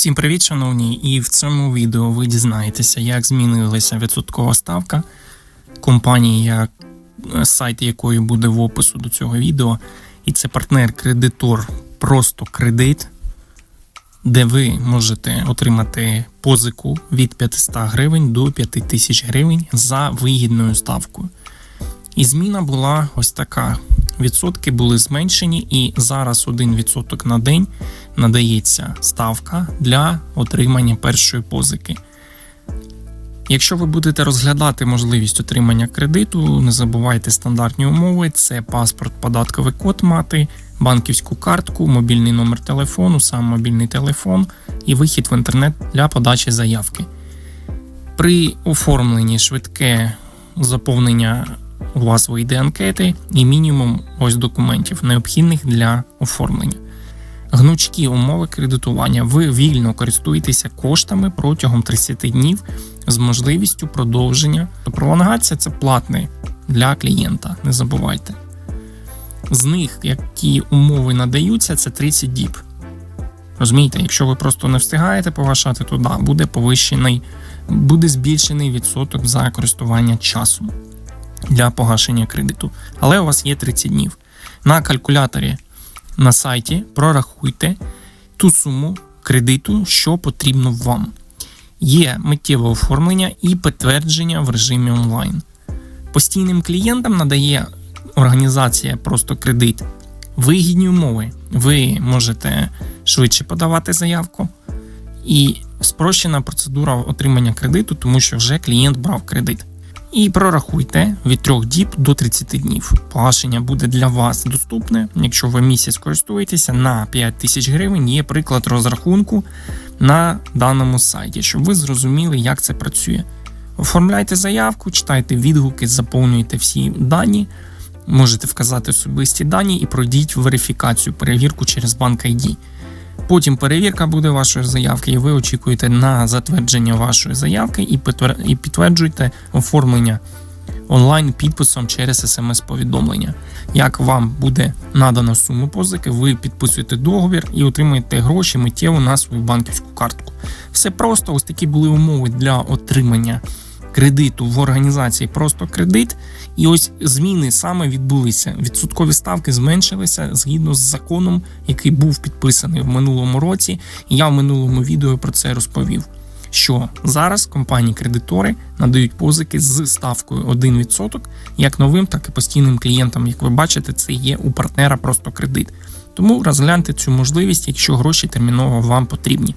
Всім привіт, шановні! І в цьому відео ви дізнаєтеся, як змінилася відсоткова ставка компанії, е, сайт якої буде в опису до цього відео. І це партнер-кредитор просто кредит, де ви можете отримати позику від 500 гривень до 5000 гривень за вигідною ставкою. І зміна була ось така. Відсотки були зменшені, і зараз 1% на день надається ставка для отримання першої позики. Якщо ви будете розглядати можливість отримання кредиту, не забувайте стандартні умови: це паспорт, податковий код мати, банківську картку, мобільний номер телефону, сам мобільний телефон і вихід в інтернет для подачі заявки. При оформленні швидке заповнення у вас вийде анкети і мінімум ось документів, необхідних для оформлення. Гнучкі умови кредитування. Ви вільно користуєтеся коштами протягом 30 днів з можливістю продовження. Пролонгація це платне для клієнта, не забувайте. З них, які умови надаються, це 30 діб. Розумієте, якщо ви просто не встигаєте погашати, то да, буде повищений, буде збільшений відсоток за користування часом для погашення кредиту. Але у вас є 30 днів. На калькуляторі на сайті прорахуйте ту суму кредиту, що потрібно вам. Є миттєве оформлення і підтвердження в режимі онлайн. Постійним клієнтам надає організація просто кредит. Вигідні умови. Ви можете швидше подавати заявку і спрощена процедура отримання кредиту, тому що вже клієнт брав кредит. І прорахуйте від 3 діб до 30 днів. Погашення буде для вас доступне. Якщо ви місяць користуєтеся на 5 тисяч гривень, є приклад розрахунку на даному сайті, щоб ви зрозуміли, як це працює. Оформляйте заявку, читайте відгуки, заповнюйте всі дані, можете вказати особисті дані і пройдіть верифікацію, перевірку через банк ID. Потім перевірка буде вашої заявки, і ви очікуєте на затвердження вашої заявки і підтверджуєте оформлення онлайн підписом через смс-повідомлення. Як вам буде надано суму позики, ви підписуєте договір і отримуєте гроші миттєво на свою банківську картку. Все просто, ось такі були умови для отримання кредиту в організації просто кредит. І ось зміни саме відбулися. Відсоткові ставки зменшилися згідно з законом, який був підписаний в минулому році. І я в минулому відео про це розповів. Що зараз компанії-кредитори надають позики з ставкою 1% як новим, так і постійним клієнтам. Як ви бачите, це є у партнера просто кредит. Тому розгляньте цю можливість, якщо гроші терміново вам потрібні.